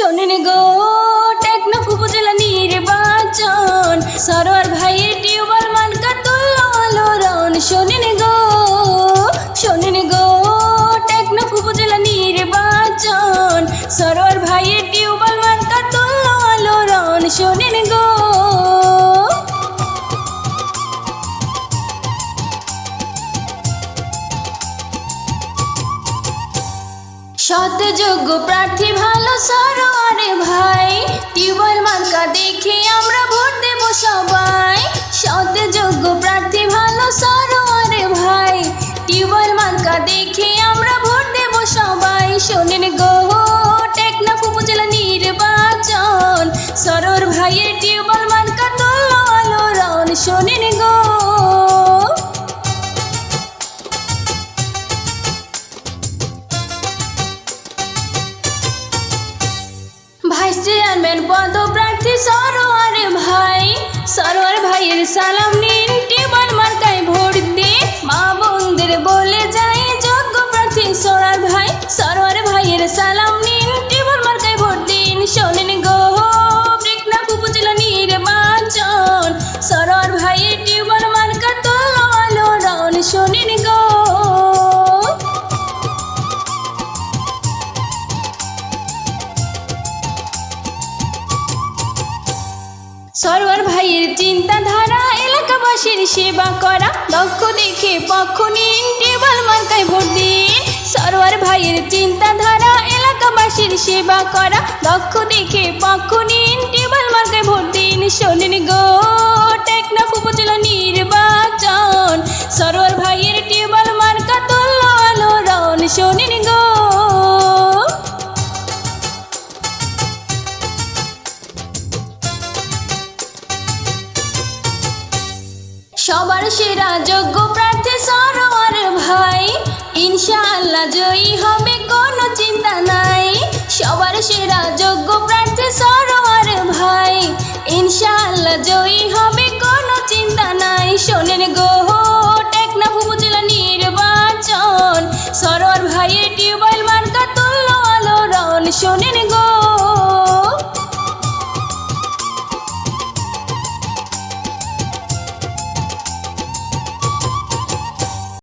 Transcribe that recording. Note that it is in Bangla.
শোনেন গো টেকনাফ উপজেলা নির্বাচন। সরোয়ার ভাইয়ের টিউবওয়েল মার্কা তুল্য আলোড়ন। শোনেন গো শোনেন গো টেকনাফ উপজেলা নির্বাচন। সরোয়ার ভাইয়ের টিউবওয়েল মার্কা তুল্য আলোড়ন। শোনেন গো সতযোগ্য প্রার্থী ভালো সরোয়ারে ভাই। টিউবওয়েল মার্কা দেখে আমরা ভোট দেব সবাই। সতযোগ্য প্রার্থী ভালো সরোয়ারে ভাই। টিউবওয়েল মার্কা দেখে আমরা ভোট দেব সবাই। শোনেন গো টেকনাফ উপজেলা নির্বাচন। চেয়ারম্যান পদপ্রার্থী সরোয়ার ভাই। সরোয়ার ভাইয়ের সালাম নিন টেবল মার্কায় ভোট দিন। মা বোনদের বলে যাই যোগ্য প্রার্থী সরোয়ার ভাই। সরোয়ার ভাইয়ের সালাম নিন টেবল মার্কায় ভোট দিন। শোনেন গো ব্রেকনাফ উপজেলা নির্বাচন। সরোয়ার ভাইয়ের চিন্তাধারা, এলাকাবাসীর সেবা করা, দক্ষ দেখে পক্ষ নিন টেবল মার্কায় ভোট দিন সরোয়ার ভাইয়ের চিন্তাধারা, এলাকাবাসীর সেবা করা, দক্ষ দেখে পক্ষ নিন টেবল মার্কায় ভোট দিন শোনেন গো টেকনাফ উপজেলা নির্বাচন। সরোয়ার ভাইয়ের টেবল মার্কা তুল্য আলোড়ন শোনেন গো সবার সেরা যোগ্য প্রার্থী সরোয়ার ভাই। ইনশাআল্লাহ জয়ী হবে, কোনো চিন্তা নাই। সবার সেরা যোগ্য প্রার্থী সরোয়ার ভাই। ইনশাআল্লাহ জয়ী হবে, কোনো চিন্তা নাই। শোনেন গো নির্বাচন। শোনেন গো